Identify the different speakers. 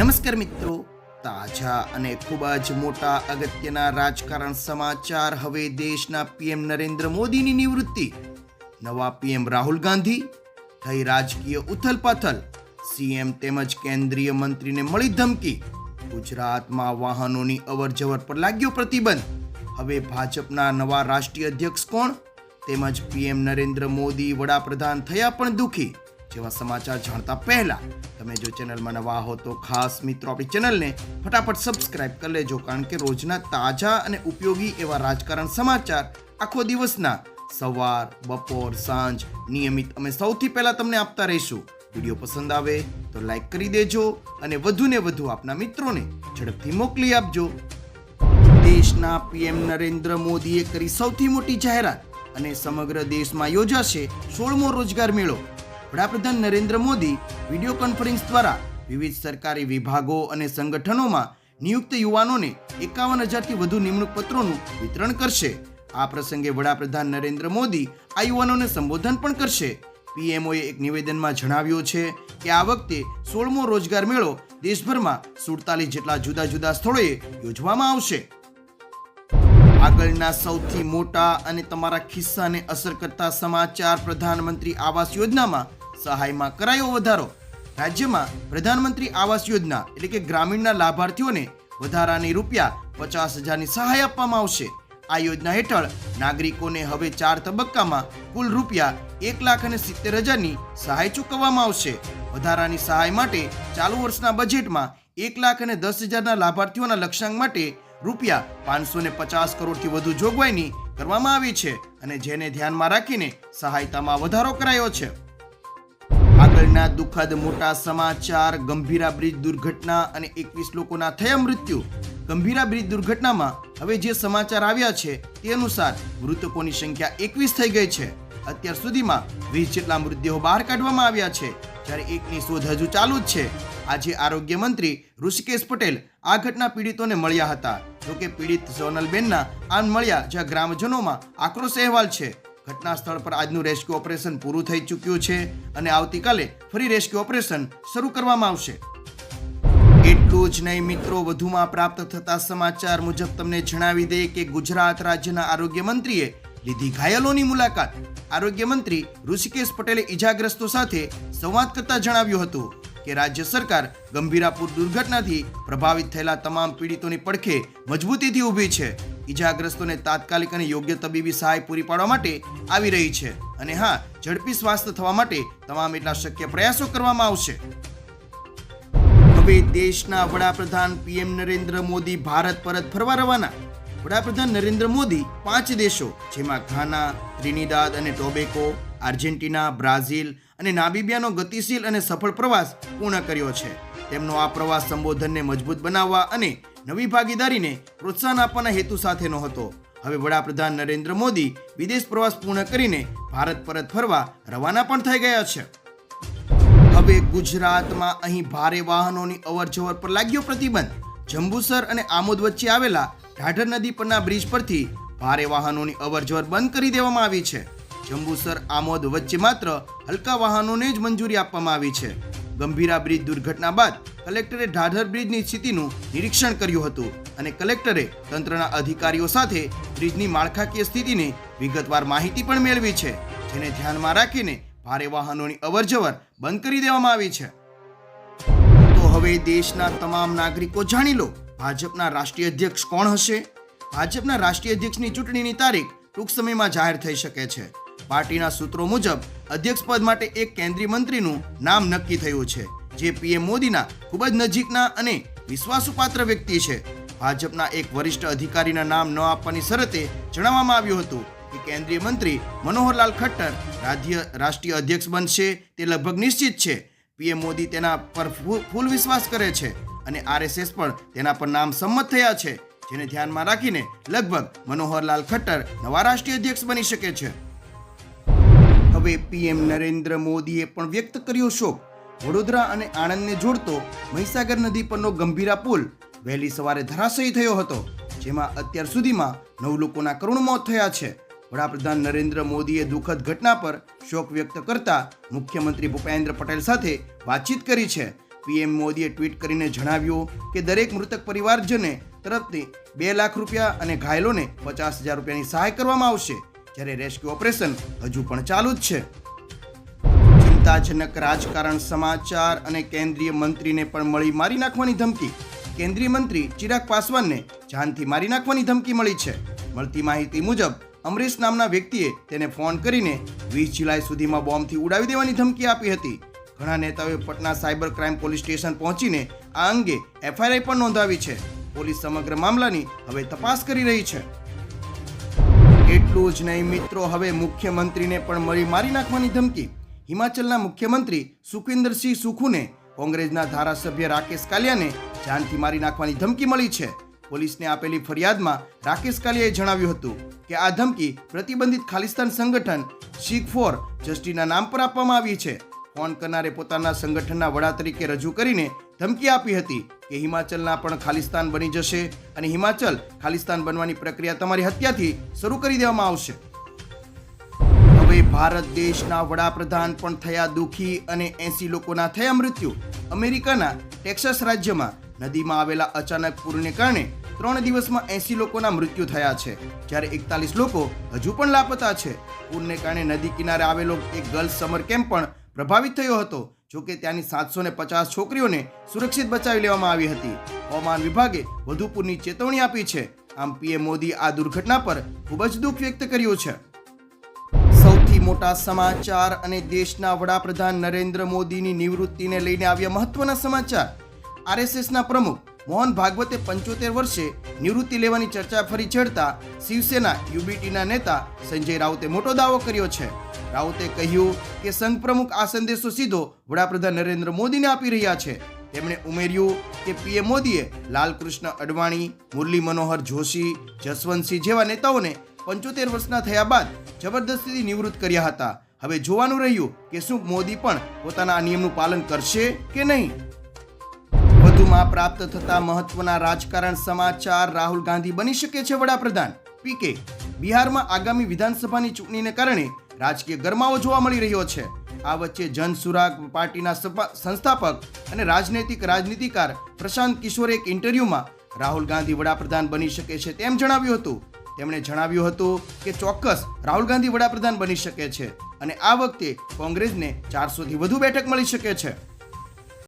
Speaker 1: નમસ્કાર મિત્રો. તાજા અને ખૂબ જ મોટા અગત્યના રાજકારણ સમાચાર હવે દેશના પીએમ નરેન્દ્ર મોદીની નિવૃત્તિ. નવા પીએમ રાહુલ ગાંધી, થઈ રાજકીય ઉથલપાથલ, સીએમ તેમજ કેન્દ્રીય મંત્રીને મળી ધમકી. ગુજરાતમાં વાહનોની અવરજવર પર લાગ્યો પ્રતિબંધ. હવે ભાજપના નવા રાષ્ટ્રીય અધ્યક્ષ કોણ? તેમજ પીએમ નરેન્દ્ર મોદી વડાપ્રધાન થયા પણ દુખી. જેવા સમાચાર જાણતા પહેલા તમે જો ચેનલમાં નવા હો તો ખાસ મિત્રો આપણી ચેનલને ફટાફટ સબસ્ક્રાઇબ કરી લેજો, કારણ કે રોજના તાજા અને ઉપયોગી એવા રાજકારણ સમાચાર આખો દિવસના સવાર, બપોર, સાંજ નિયમિત અમે સૌથી પહેલા તમને આપતા રહીશું. વીડિયો પસંદ આવે તો લાઈક કરી દેજો અને વધુને વધુ આપના મિત્રોને ઝડપથી મોકલી આપજો. દેશના પીએમ નરેન્દ્ર મોદીએ કરી સૌથી મોટી જાહેરાત અને સમગ્ર દેશમાં યોજાશે સોળમો રોજગાર મેળો. વડાપ્રધાન નરેન્દ્ર મોદી વીડિયો કોન્ફરન્સ દ્વારા વિવિધ સરકારી વિભાગો અને સંગઠનોમાં નિયુક્ત યુવાનોને એકાવન હજારથી વધુ નિમણૂક પત્રોનું વિતરણ કરશે. આ પ્રસંગે વડાપ્રધાન નરેન્દ્ર મોદી આ યુવાનોને સંબોધન પણ કરશે. પીએમઓએ એક નિવેદનમાં જણાવ્યું છે કે આ વખતે સોળમો રોજગાર મેળો દેશભરમાં સુડતાલીસ જેટલા જુદા જુદા સ્થળોએ યોજવામાં આવશે. આગળના સૌથી મોટા અને તમારા ખિસ્સાને અસર કરતા સમાચાર પ્રધાનમંત્રી આવાસ યોજનામાં સહાયમાં કરાયો વધારો. રાજ્યમાં પ્રધાનમંત્રી આવાસ યોજના એટલે કે ગ્રામીણના લાભાર્થીઓને વધારાની રૂપિયા પચાસ હજારની સહાય આપવામાં આવશે. આ યોજના હેઠળ નાગરિકોને હવે ચાર તબક્કામાં કુલ રૂપિયા એક લાખ અને સિત્તેર હજારની સહાય ચૂકવવામાં આવશે. વધારાની સહાય માટે ચાલુ વર્ષના બજેટમાં એક લાખ અને દસ હજારના લાભાર્થીઓના લક્ષ્યાંક માટે રૂપિયા પાંચસો ને પચાસ કરોડથી વધુ જોગવાઈની કરવામાં આવી છે અને જેને ધ્યાનમાં રાખીને સહાયતામાં વધારો કરાયો છે. આગળના દુઃખદ મોટા સમાચાર, ગંભીરા બ્રિજ દુર્ઘટના અને એકવીસ લોકોના થયા મૃત્યુ. ગંભીરા બ્રિજ દુર્ઘટનામાં હવે જે સમાચાર આવ્યા છે તે અનુસાર મૃતકોની સંખ્યા એકવીસ થઈ ગઈ છે. અત્યાર સુધીમાં વીસ જેટલા મૃતદેહો બહાર કાઢવામાં આવ્યા છે. જ્યારે એકની શોધ હજુ ચાલુ જ છે. આજે આરોગ્ય મંત્રી ઋષિકેશ પટેલ આ ઘટના પીડિતોને મળ્યા હતા. જોકે પીડિત સોનલબેનના આમ મળ્યા જ્યાં ગ્રામજનોમાં આક્રોશ અહેવાલ છે. ઘટના સ્થળ પર આજનું રેસ્ક્યુ ઓપરેશન પૂરું થઈ ચૂક્યું છે અને આવતીકાલે ફરી રેસ્ક્યુ ઓપરેશન શરૂ કરવામાં આવશે. એટલું જ નહીં મિત્રો, વધુમાં પ્રાપ્ત થતા સમાચાર મુજબ તમને જણાવી દઈએ કે ગુજરાત રાજ્યના આરોગ્ય મંત્રીએ લીધી ઘાયલોની મુલાકાત. આરોગ્ય મંત્રી ઋષિકેશ પટેલે ઈજાગ્રસ્તો સાથે સંવાદ કરતા જણાવ્યું હતું કે રાજ્ય સરકાર ગંભીરાપુર દુર્ઘટનાથી પ્રભાવિત થયેલા તમામ પીડિતોની પડખે મજબૂતીથી ઊભી છે. ઈજાગ્રસ્તોને તાત્કાલિક અને યોગ્ય તબીબી સહાય પૂરી પાડવા માટે આવી રહી છે. અને હા, ઝડપી સ્વાસ્થ્ય થવા માટે તમામ એટલા શક્ય પ્રયાસો કરવામાં આવશે. હવે દેશના વડાપ્રધાન પીએમ નરેન્દ્ર મોદી ભારત પરત ફરવા રવાના. વડાપ્રધાન નરેન્દ્ર મોદી પાંચ દેશો, જેમાં ઘાના, ત્રિનિદાદ અને ટોબેકો, આર્જેન્ટિના, બ્રાઝિલ અને નાબીબિયાનો ગતિશીલ અને સફળ પ્રવાસ પૂર્ણ કર્યો છે. તેમનો આ પ્રવાસ સંબોધનને મજબૂત બનાવવા અને નવી ભાગીદારીને પ્રોત્સાહન આપવાના હેતુ સાથેનો હતો હવે વડાપ્રધાન નરેન્દ્ર મોદી વિદેશ પ્રવાસ પૂર્ણ કરીને ભારત પરત ફરવા રવાના પણ થઈ ગયા છે. હવે ગુજરાતમાં અહીં ભારે વાહનોની અવરજવર પર લાગ્યો પ્રતિબંધ. જંબુસર અને આમોદ વચ્ચે આવેલા ઢાઢર નદી પરના બ્રિજ પરથી ભારે વાહનોની અવરજવર બંધ કરી દેવામાં આવી છે. જંબુસર, આમોદ વચ્ચે માત્ર હલકા વાહનોને જ મંજૂરી આપવામાં આવી છે. ગંભીરા બ્રિજ દુર્ઘટના બાદ કલેક્ટરે ઢાઢર બ્રિજની સ્થિતિનું નિરીક્ષણ કર્યું હતું અને કલેક્ટરે તંત્રના અધિકારીઓ સાથે બ્રિજની માળખાકીય સ્થિતિની વિગતવાર માહિતી પણ મેળવી છે, જેને ધ્યાનમાં રાખીને ભારે વાહનોની અવરજવર બંધ કરી દેવામાં આવી છે. તો હવે દેશના તમામ નાગરિકો જાણી લો, ભાજપના રાષ્ટ્રીય અધ્યક્ષ કોણ હશે? ભાજપના રાષ્ટ્રીય અધ્યક્ષની ચૂંટણીની તારીખ ટૂંક સમયમાં જાહેર થઈ શકે છે. પાર્ટીના સૂત્રો મુજબ, અધ્યક્ષ પદ માટે એક કેન્દ્રીય મંત્રીનું નામ નક્કી થયું છે. જે પીએમ મોદીના ખૂબ જ નજીકના અને વિશ્વાસુપાત્ર વ્યક્તિ છે. ભાજપના એક વરિષ્ઠ અધિકારીના નામ ન આપવાની શરતે જણાવવામાં આવ્યું હતું કે કેન્દ્રીય મંત્રી મનોહરલાલ ખટ્ટર રાજ્ય રાષ્ટ્રીય અધ્યક્ષ બનશે તે લગભગ નિશ્ચિત છે. પીએમ મોદી તેના પર ફૂલ વિશ્વાસ કરે છે અને આરએસએસ પણ તેના પર નામ સંમત થયા છે, જેને ધ્યાનમાં રાખીને લગભગ મનોહરલાલ ખટ્ટર નવા રાષ્ટ્રીય અધ્યક્ષ બની શકે છે. હવે પીએમ નરેન્દ્ર મોદીએ પણ વ્યક્ત કર્યો શોક. વડોદરા અને આણંદને જોડતો મહીસાગર નદી પરનો ગંભીરા પુલ વહેલી સવારે ધરાશયી થયો હતો, જેમાં અત્યાર સુધીમાં નવ લોકોના કરુણ મોત થયા છે. વડાપ્રધાન નરેન્દ્ર મોદીએ દુઃખદ ઘટના પર શોક વ્યક્ત કરતા મુખ્યમંત્રી ભૂપેન્દ્ર પટેલ સાથે વાતચીત કરી છે. પીએમ મોદીએ ટ્વીટ કરીને જણાવ્યું કે દરેક મૃતક પરિવારજને તરફથી બે લાખ રૂપિયા અને ઘાયલોને પચાસ હજાર રૂપિયાની સહાય કરવામાં આવશે, જ્યારે રેસ્ક્યુ ઓપરેશન હજુ પણ ચાલુ જ છે. ચિંતાજનક રાજકારણ, સમાચાર અને કેન્દ્રીય મંત્રીને પણ મળી મારી નાખવાની ધમકી. કેન્દ્રીય મંત્રી ચિરાગ પાસવાનને જાનથી મારી નાખવાની ધમકી મળી છે. મળતી માહિતી મુજબ, અમરીશ નામના વ્યક્તિએ તેને ફોન કરીને વીસ જુલાઈ સુધીમાં બોમ્બથી ઉડાવી દેવાની ધમકી આપી હતી. ઘણા નેતાઓએ Patna cyber crime police station પહોંચીને આ અંગે એફઆઈઆર પણ નોંધાવી છે. પોલીસ સમગ્ર મામલાની હવે તપાસ કરી રહી છે. એટલું જ નહીં મિત્રો, હવે મુખ્યમંત્રીને પણ મળી મારી નાખવાની ધમકી. હિમાચલના મુખ્યમંત્રી સુખવિન્દરસિંહ સુખુને કોંગ્રેસના ધારાસભ્ય રાકેશ કાલિયાને જાનથી મારી નાખવાની ધમકી મળી છે. પોલીસને આપેલી ફરિયાદમાં રાકેશ કાલિયાએ જણાવ્યું હતું કે આ ધમકી પ્રતિબંધિત ખાલિસ્તાન સંગઠન શીખ ફોર જસ્ટીના નામ પર આપવામાં આવી છે. ફોન કરનારે પોતાના સંગઠનના વડા તરીકે રજૂ કરીને ધમકી આપી હતી કે હિમાચલના પણ ખાલિસ્તાન બની જશે અને હિમાચલ ખાલિસ્તાન બનવાની પ્રક્રિયા તમારી હત્યાથી શરૂ કરી દેવામાં આવશે. હવે ભારત દેશના વડાપ્રધાન પણ થયા દુઃખી અને એસી લોકોના થયા મૃત્યુ. અમેરિકાના ટેક્સાસ રાજ્યમાં નદીમાં આવેલા અચાનક પૂરને કારણે ત્રણ દિવસમાં એસી લોકોના મૃત્યુ થયા છે. જ્યારે એકતાલીસ લોકો હજુ પણ લાપતા છે. પૂરને કારણે નદી કિનારે આવેલો એક ગર્લ્સ સમર કેમ્પ પણ પ્રભાવિત થયો હતો જોકે ત્યાંની સાતસો ને પચાસ છોકરીઓને સુરક્ષિત બચાવી લેવામાં આવી હતી. હવામાન વિભાગે વધુ પૂરની ચેતવણી આપી છે. આમ પીએમ મોદી આ દુર્ઘટના પર ખૂબ જ દુઃખ વ્યક્ત કર્યું છે. મોટા સમાચાર અને દેશના વડાપ્રધાન નરેન્દ્ર મોદીની નિવૃત્તિને લઈને આવ્યા મહત્વના સમાચાર. આરએસએસના પ્રમુખ મોહન ભાગવતે પંચોતેર વર્ષે નિવૃત્તિ લેવાની ચર્ચા ફરી છેડતા શિવસેના, યુબીટીના નેતા સંજય રાઉતે મોટો દાવો કર્યો છે. રાઉતે કહ્યું કે સંઘ પ્રમુખ આ સંદેશો સીધો વડાપ્રધાન નરેન્દ્ર મોદીને આપી રહ્યા છે. તેમણે ઉમેર્યું કે પીએમ મોદીએ લાલકૃષ્ણ અડવાણી, મુરલી મનોહર જોશી, જસવંતસિંહ જેવા નેતાઓને પંચોતેર વર્ષના થયા બાદ જબરદસ્તીથી નિવૃત્ત કર્યા હતા. હવે જોવાનું રહ્યું કે શું મોદી પણ પોતાના આ નિયમનું પાલન કરશે કે નહીં? વધુમાં પ્રાપ્ત થતા મહત્વના રાજકારણ સમાચાર રાહુલ ગાંધી બની શકે છે વડાપ્રધાન. પીકે બિહારમાં આગામી વિધાનસભાની ચૂંટણીને કારણે રાજકીય ગરમાવો જોવા મળી રહ્યો છે. આ વચ્ચે જન સુરાગ પાર્ટીના સંસ્થાપક અને રાજનૈતિક રાજનીતિકાર પ્રશાંત કિશોરે એક ઇન્ટરવ્યુમાં રાહુલ ગાંધી વડાપ્રધાન બની શકે છે તેમ જણાવ્યું હતું. તેમણે જણાવ્યું હતું કે ચોક્કસ રાહુલ ગાંધી વડાપ્રધાન બની શકે છે અને આ વખતે કોંગ્રેસને ચારસોથી વધુ બેઠક મળી શકે છે.